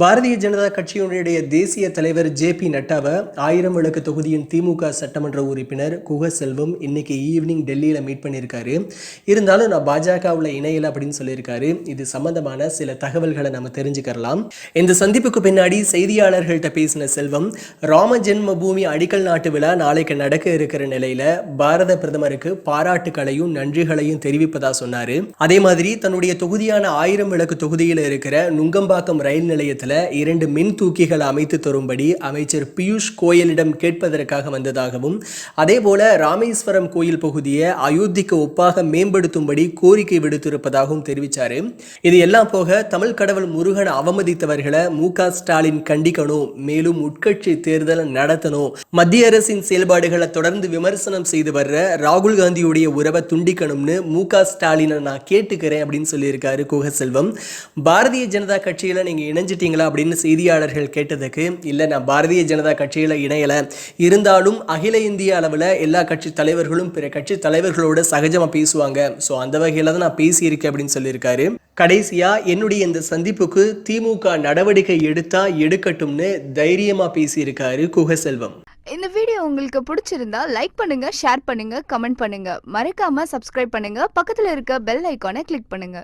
Bharatiya Janata கட்சியினுடைய தேசிய தலைவர் ஜே பி நட்டாவை ஆயிரம் விளக்கு தொகுதியின் திமுக சட்டமன்ற உறுப்பினர் குக செல்வம் இன்னைக்கு ஈவினிங் டெல்லியில் மீட் பண்ணியிருக்காரு. இருந்தாலும் நான் பாஜகவில் இணையல அப்படின்னு சொல்லியிருக்காரு. இது சம்பந்தமான சில தகவல்களை நம்ம தெரிஞ்சுக்கலாம் இந்த சந்திப்புக்கு பின்னாடி செய்தியாளர்கள்ட்ட பேசின செல்வம் ராம ஜென்ம பூமி அடிக்கல் நாட்டு விழா நாளைக்கு நடக்க இருக்கிற நிலையில பாரத பிரதமருக்கு பாராட்டுகளையும் நன்றிகளையும் தெரிவிப்பதா சொன்னாரு. அதே மாதிரி தன்னுடைய தொகுதியான ஆயிரம் விளக்கு தொகுதியில் இருக்கிற நுங்கம்பாக்கம் ரயில் நிலையத்தில் இரண்டு மின் தூக்கிகள் அமைத்து தரும்படி அமைச்சர் பியூஷ் கோயலிடம் கேட்பதற்காக வந்ததாகவும் அதேபோல ராமேஸ்வரம் கோயில் பகுதியை அயோத்திக்கு ஒப்பாக மேம்படுத்தும்படி கோரிக்கை விடுத்திருப்பதாகவும் தெரிவிச்சாரு. இது எல்லாம் போக தமிழ் கடவுள் முருகன் அவமதித்தவர்களை மு ஸ்டாலின் கண்டிக்கணும் மேலும் உட்கட்சி தேர்தல் நடத்தணும் மத்திய அரசின் செயல்பாடுகளை தொடர்ந்து விமர்சனம் செய்து வர்ற ராகுல் காந்தியுடைய உறவை துண்டிக்கணும்னு மு க ஸ்டாலினை நான் கேட்டுக்கிறேன் அப்படின்னு சொல்லியிருக்காரு குகசெல்வம். பாரதிய ஜனதா கட்சியில் நீங்கள் இணைஞ்சு இணைஞ்சிட்டீங்களா அப்படின்னு செய்தியாளர்கள் கேட்டதுக்கு இல்லை நான் பாரதிய ஜனதா கட்சியில் இணையலை. இருந்தாலும் அகில இந்திய அளவில் எல்லா கட்சி தலைவர்களும் பிற கட்சி தலைவர்களோட சகஜமாக பேசுவாங்க. ஸோ அந்த வகையில் தான் நான் பேசியிருக்கேன் அப்படின்னு சொல்லியிருக்காரு. கடைசியா என்னுடைய இந்த சந்திப்புக்கு திமுக நடவடிக்கை எடுத்தா எடுக்கட்டும்னு தைரியமா பேசியிருக்காரு குகசெல்வம். இந்த வீடியோ உங்களுக்கு பிடிச்சிருந்தா லைக் பண்ணுங்க ஷேர் பண்ணுங்க கமெண்ட் பண்ணுங்க. மறக்காம சப்ஸ்கிரைப் பண்ணுங்க. பக்கத்துல இருக்க பெல் ஐக்கானை கிளிக் பண்ணுங்க.